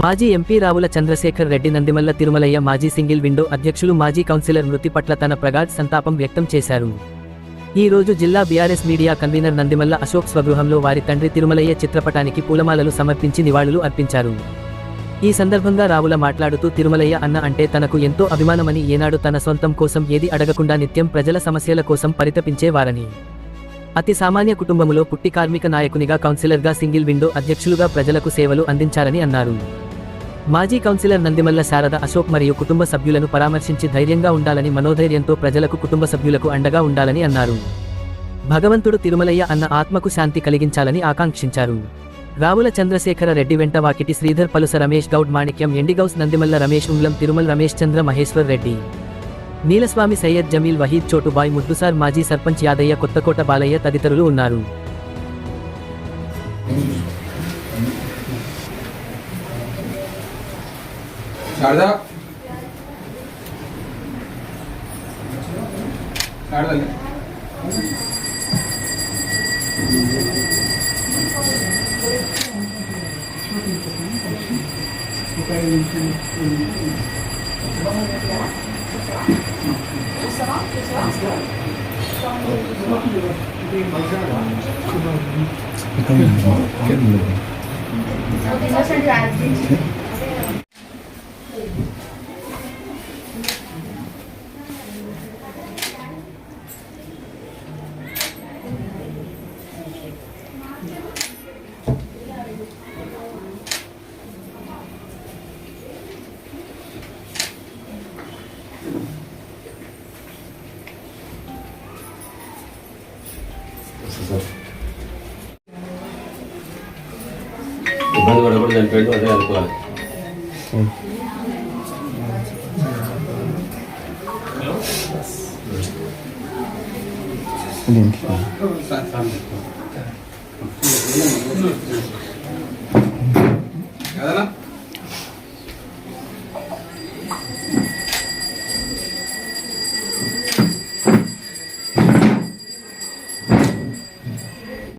మాజీ ఎంపీ రావుల చంద్రశేఖర్ రెడ్డి నందిమల్ల తిరుమలయ్య మాజీ single window అధ్యక్షులు మాజీ కౌన్సిలర్ మృతి పట్ల తన ప్రగాఢ సంతాపం వ్యక్తం చేశారు. ఈ రోజు జిల్లా BRS media convener Nandimalla Ashok స్వగృహంలో వారి తండ్రి తిరుమలయ్య చిత్రపటానికి పూలమాలలు సమర్పించి నివాళులు అర్పించారు. ఈ సందర్భంగా రావుల మాట్లాడుతూ తిరుమలయ్య అన్న అంటే తనకు ఎంతో అభిమానమని ఏనాడు తన సొంతం కోసం ఏది అడగకుండా నిత్యం ప్రజల సమస్యల కోసం పరితపించేవారని అతి సామాన్య కుటుంబములో పుట్టి కార్మిక నాయకునిగా కౌన్సిలర్గా సింగిల్ విండో అధ్యక్షులుగా ప్రజలకు సేవలు అందించారని అన్నారు. మాజీ కౌన్సిలర్ నందిమల్ల శారద అశోక్ మరియు కుటుంబ సభ్యులను పరామర్శించి ధైర్యంగా ఉండాలని మనోధైర్యంతో ప్రజలకు కుటుంబ సభ్యులకు అండగా ఉండాలని అన్నారు. భగవంతుడు తిరుమలయ్య అన్న ఆత్మకు శాంతి కలిగించాలని ఆకాంక్షించారు. రావుల చంద్రశేఖర రెడ్డి వెంట వాకిటి శ్రీధర్ పలుస రమేష్ గౌడ్ మాణిక్యం ఎండిగౌస్ నందిమల్ల రమేష్ ఉంగ్లం తిరుమల రమేష్ చంద్ర మహేశ్వర్ రెడ్డి. నీలస్వామి సయ్యద్ జమీల్ వహీద్ చోటుబాయ్ ముద్దుసార్ మాజీ సర్పంచ్ యాదయ్య కొత్తకోట బాలయ్య తదితరులు ఉన్నారు. Sharda Sharda Thank you. ఇబ్బంది పడకూడదు చనిపోయింది అదే అనుకోవాలి కదనా